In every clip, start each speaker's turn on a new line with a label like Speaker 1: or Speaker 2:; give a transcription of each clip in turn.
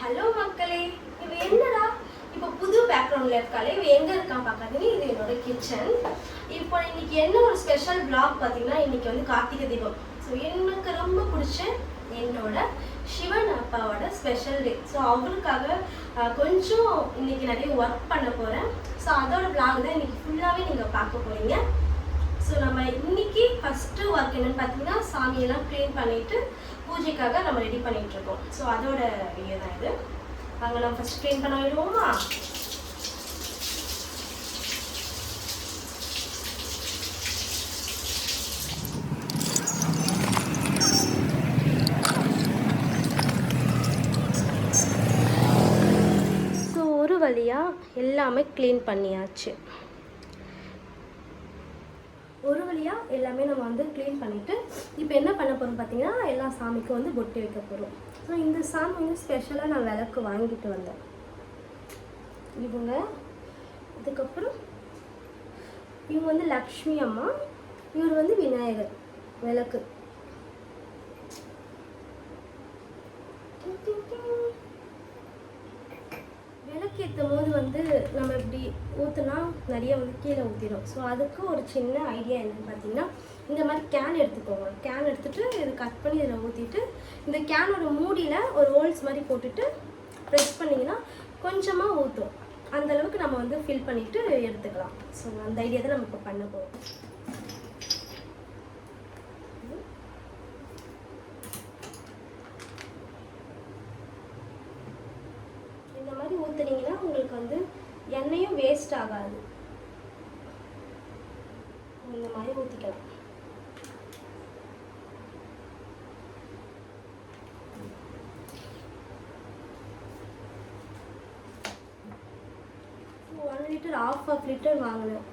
Speaker 1: Hello மக்களே. இவ என்னடா? இப்போ புது பேக்ரவுண்ட்ல இருக்காளே. இவ எங்க இருக்கான் பாக்காதீங்க இது என்னோட கிச்சன் இப்போ இன்னைக்கு என்ன ஒரு ஸ்பெஷல் பிளாக் பார்த்தீங்கன்னா இன்னைக்கு வந்து கார்த்திகை தீபம். ஸோ எனக்கு ரொம்ப பிடிச்ச என்னோட சிவன் அப்பாவோட ஸ்பெஷல் டே ஸோ அவருக்காக கொஞ்சம் இன்னைக்கு நிறைய ஒர்க் பண்ண போறேன். ஸோ அதோட பிளாக் தான் இன்னைக்கு ஃபுல்லாகவே நீங்கள் பார்க்க போறீங்க. ஸோ நம்ம இன்னைக்கு ஃபஸ்ட்டு ஒர்க் என்னன்னு பார்த்தீங்கன்னா சாமியெல்லாம் க்ளீன் பண்ணிட்டு பூஜைக்காக நம்ம ரெடி பண்ணிட்டு இருக்கோம் ஸோ அதோட வீடியோ தான் இது. அங்கே நம்ம ஃபர்ஸ்ட் க்ளீன் பண்ண விடுவோமா ஸோ ஒரு வழியாக எல்லாமே க்ளீன் பண்ணியாச்சு. ஒரு வழியாக எல்லாமே நம்ம வந்து க்ளீன் பண்ணிவிட்டு இப்போ என்ன பண்ண போகிறோம் பார்த்தீங்கன்னா எல்லா சாமிக்கும் வந்து பொட்டு வைக்க போகிறோம் ஸோ இந்த சாமி வந்து ஸ்பெஷலாக நான் விளக்கு வாங்கிட்டு வந்தேன். இவங்க அதுக்கப்புறம் இவங்க வந்து லக்ஷ்மி அம்மா இவர் வந்து விநாயகர் விளக்கு. விளக்கேற்றும் போது வந்து நம்ம இப்படி ஊற்றுனா நிறைய வந்து கீழே ஊற்றிடும் ஸோ அதுக்கு ஒரு சின்ன ஐடியா என்னென்னு பார்த்தீங்கன்னா இந்த மாதிரி கேன் எடுத்துக்கோங்க. கேன் எடுத்துகிட்டு இது கட் பண்ணி இதில் ஊற்றிட்டு இந்த கேனோட மூடியில் ஒரு ஹோல்ஸ் மாதிரி போட்டுட்டு ப்ரெஸ் பண்ணிங்கன்னா கொஞ்சமாக ஊற்றும் அந்தளவுக்கு நம்ம வந்து ஃபில் பண்ணிவிட்டு எடுத்துக்கலாம். ஸோ அந்த ஐடியா தான் நம்ம இப்போ பண்ண போகிறோம் இந்த மாதிரி ஊத்துனீங்கன்னா உங்களுக்கு வந்து எண்ணெயும் வேஸ்ட் ஆகாது இந்த மாதிரி one litre half half litre வாங்கினேன்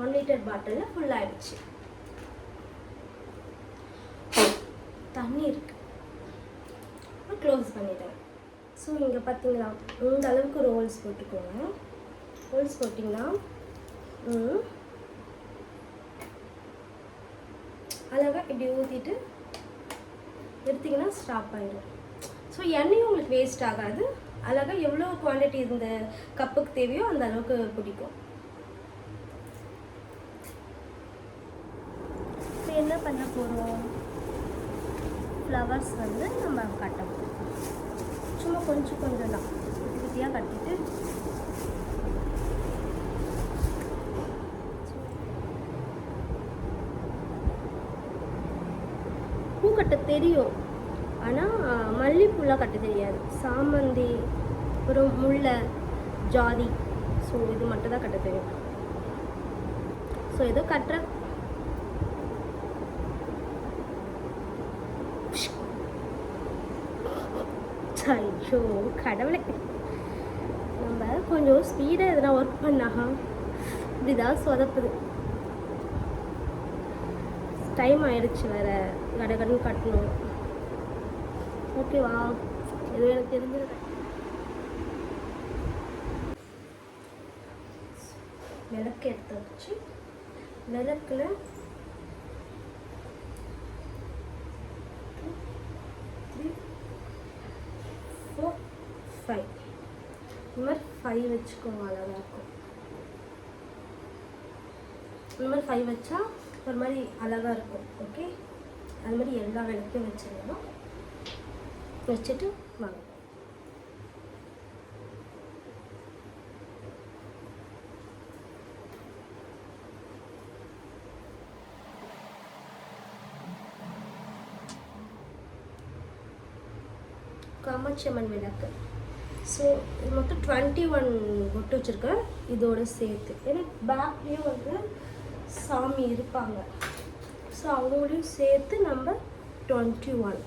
Speaker 1: ஒன் லிட்டர் பாட்டிலில் ஃபுல் ஆயிடுச்சு. தண்ணி இருக்கு. க்ளோஸ் பண்ணிட்டேன். ஸோ நீங்கள் பார்த்தீங்களா இந்த அளவுக்கு ரோல்ஸ் போட்டுக்கோங்க. ரோல்ஸ் போட்டிங்கன்னா அழகாக அழகா இப்படி ஊற்றிட்டு எடுத்திங்கன்னா ஸ்டாப் ஆகிடும் ஸோ எண்ணெயும் உங்களுக்கு வேஸ்ட் ஆகாது. அழகா எவ்வளோ குவான்டிட்டி இந்த கப்புக்கு தேவையோ அந்த அளவுக்கு பிடிக்கும். இப்போ என்ன பண்ண போகிறோம் ஃப்ளவர்ஸ் வந்து நம்ம கட்ட போகிறோம் சும்மா கொஞ்சம் கொஞ்சம் தான் குட்டி குட்டியாக கட்டிட்டு பூ கட்ட தெரியும். ஆனால் மல்லிப்பூலாம் கட்ட தெரியாது. சாமந்தி அப்புறம் முல்லை ஜாதி. ஸோ இது மட்டும் தான் கட்ட தெரியும். ஸோ ஏதோ கட்டுற. ஐயோ கடவுளை. நம்ம கொஞ்சம் ஸ்பீடாக எதனா ஒர்க் பண்ணா இப்படிதான் சொதப்புது. டைம் ஆயிடுச்சு வேறு. கடகடன் கட்டணும். ஓகேவா இது எனக்கு தெரிஞ்சது விளக்கு எடுத்து வச்சு விளக்குல த்ரீ ஃபோர் ஃபைவ் இந்த மாதிரி ஃபைவ் வச்சுக்கோங்க அழகாக இருக்கும். இந்த மாதிரி ஃபைவ் வச்சா ஒரு மாதிரி அழகாக இருக்கும் ஓகே அது மாதிரி எல்லா விளக்கையும் வச்சிடலாம் வச்சுட்டு வாங்க. காமாட்சியம்மன் விளக்கு. ஸோ இது மொத்தம் டுவெண்ட்டி ஒன் ஒட்டு வச்சுருக்கேன். இதோட சேர்த்து. ஏன்னா பேக்லேயும் வந்து சாமி இருப்பாங்க. ஸோ அவங்களையும் சேர்த்து நம்ம டுவெண்ட்டி ஒன்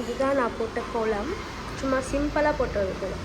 Speaker 1: இதுதான் நான் போட்ட கோலம். சும்மா சிம்பிளாக போட்டது கோலம்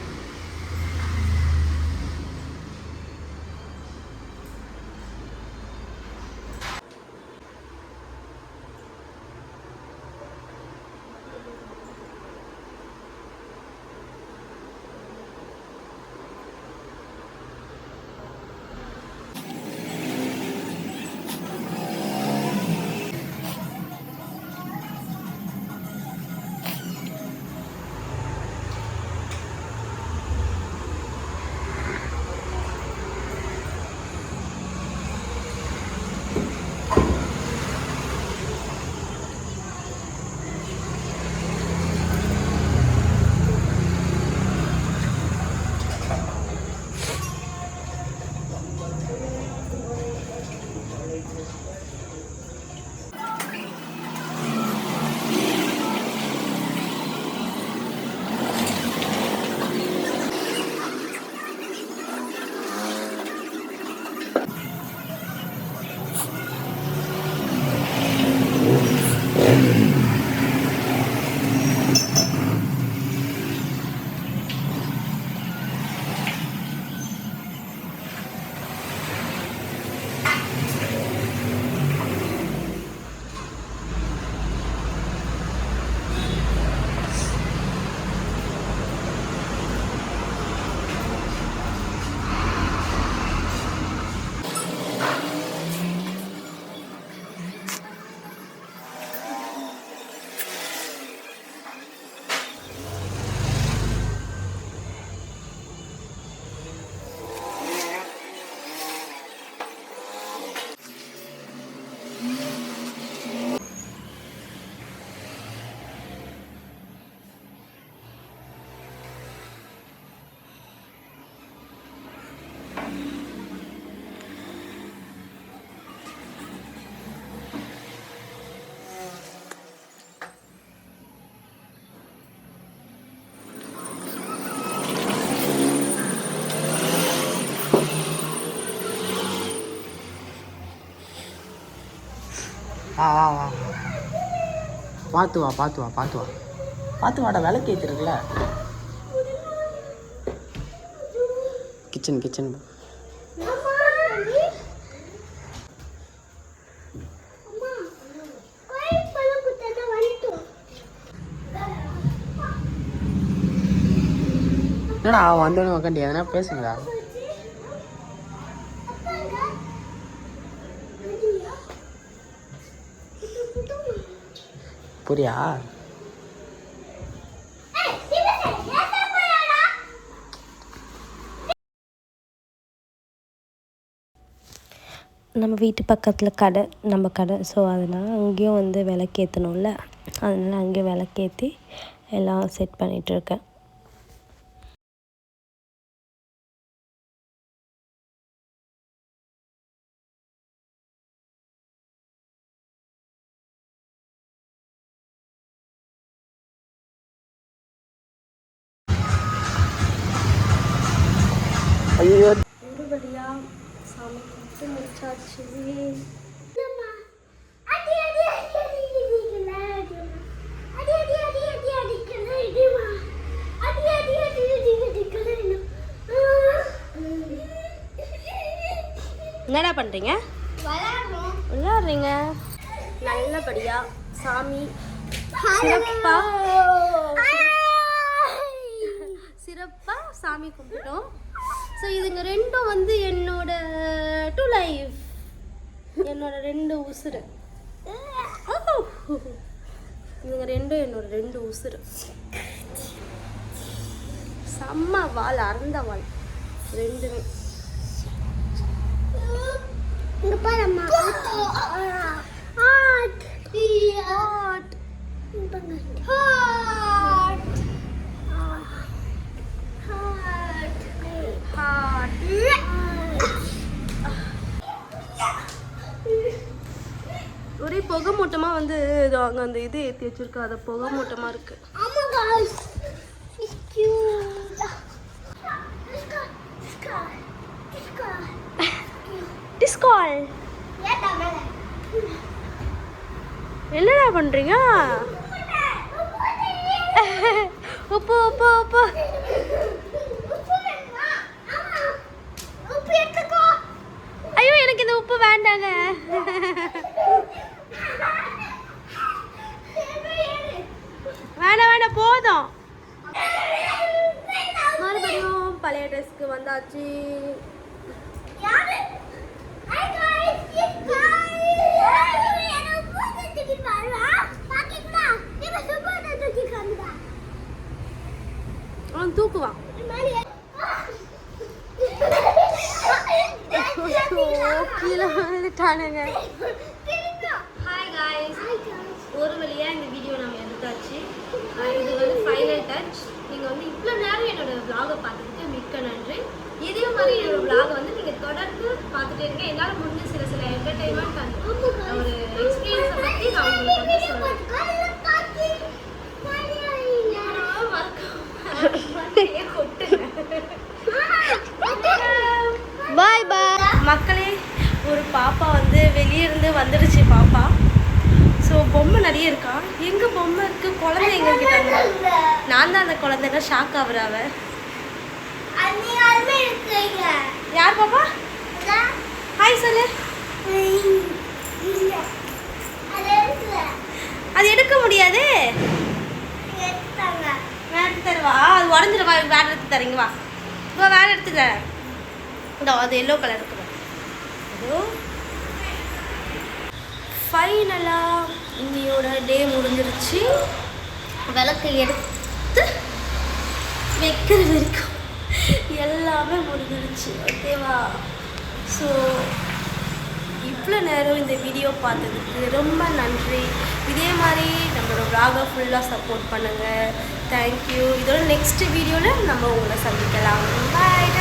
Speaker 2: ஆ. வா பார்த்து வா பார்த்து வா பார்த்து வா. பார்த்து வாடா விலைக்கு ஏற்றிருக்குல்ல கிச்சன் கிச்சன். என்னடா வந்தோடனே உக்காண்டி எதனா பேசுங்களா புரியா?
Speaker 1: நம்ம வீட்டு பக்கத்தில் கடை நம்ம கடை ஸோ அதனால் அங்கேயும் வந்து விளக்கேற்றணும்ல அதனால் அங்கேயும் விளக்கேற்றி எல்லாம் செட் பண்ணிகிட்ருக்கேன்
Speaker 2: ஐயோ
Speaker 3: ஒரு வழியா சாமி கும்பிட்டு முடிச்சாச்சு
Speaker 1: என்னடா பண்ணுறீங்க விளாட்றீங்க நல்லபடியா சாமி சிறப்பா சிறப்பாக சாமி கும்பிட்டோம் ஸோ இதுங்க ரெண்டும் வந்து என்னோட டு லைஃப் என்னோட ரெண்டு உசுறு இதுங்க ரெண்டும் என்னோட ரெண்டு உசுறு செம்ம வால் அறந்த வால் ரெண்டுமே
Speaker 3: இங்க பாரும்மா ஆட் ஆட் ஹார்ட் ஹார்ட்
Speaker 1: ஒரே புகை மூட்டமாக வந்து இது அங்கே அந்த இது ஏற்றி வச்சிருக்கா அது புகை மூட்டமாக இருக்கு. டிஸ்கால். என்னடா பண்ணுறீங்க உப்பு உப்பு உப்பு. ஐயோ எனக்கு இந்த உப்பு வேண்டாங்க. போதும். மறுபடியும் பழைய ட்ரெஸ்க்கு வந்தாச்சு. அவன் தூக்குவான். கீழே வந்துட்டானுங்க ஒரு வழியாக இந்த வீடியோ நம்ம எடுத்தாச்சு. இது வந்து ஃபைனல் டச் நீங்கள் வந்து இவ்வளோ நேரம் என்னோட விலாகை பார்த்துட்டு மிக்க நன்றி. இதே மாதிரி என்னோட விலாகை வந்து நீங்கள் தொடர்ந்து பார்த்துட்டே இருங்க. என்னால் முடிஞ்ச சில சில என்டர்டைன்மெண்ட் அந்த ஒரு எக்ஸ்பீரியன்ஸை பற்றி நான் உங்களுக்கு வந்து பாய் பாய் மக்களே ஒரு பாப்பா வந்து வெளியே இருந்து வந்துடுச்சு பாப்பா. ஸோ பொம்மை நிறைய இருக்கா? எங்கள் பொம்மை? குழந்தை எங்க கிட்ட நான் தான் அந்த குழந்தைங்க ஷாக் ஆகுறா அவ. யார் பாப்பா? ஹாய் சொல்லு. அது எடுக்க முடியாது. வேற எடுத்து தருவா? அது உடஞ்சிருவா. வேற எடுத்து தரீங்க வா. வா வேற எடுத்து தரேன் இந்த அது எல்லோ கலர் இருக்குது. ஃபைனலாக இன்னையோட டே முடிஞ்சிருச்சு. விளக்கு எடுத்து வைக்கிற வரைக்கும் எல்லாமே முடிஞ்சிருச்சு ஓகேவா ஸோ இவ்வளோ நேரம் இந்த வீடியோ பார்த்ததுக்கு ரொம்ப நன்றி. இதே மாதிரி நம்மளோட vlog-அ ஃபுல்லாக சப்போர்ட் பண்ணுங்கள் தேங்க்யூ இதோட நெக்ஸ்ட் வீடியோவில் நம்ம உங்களை சந்திக்கலாம். பாய்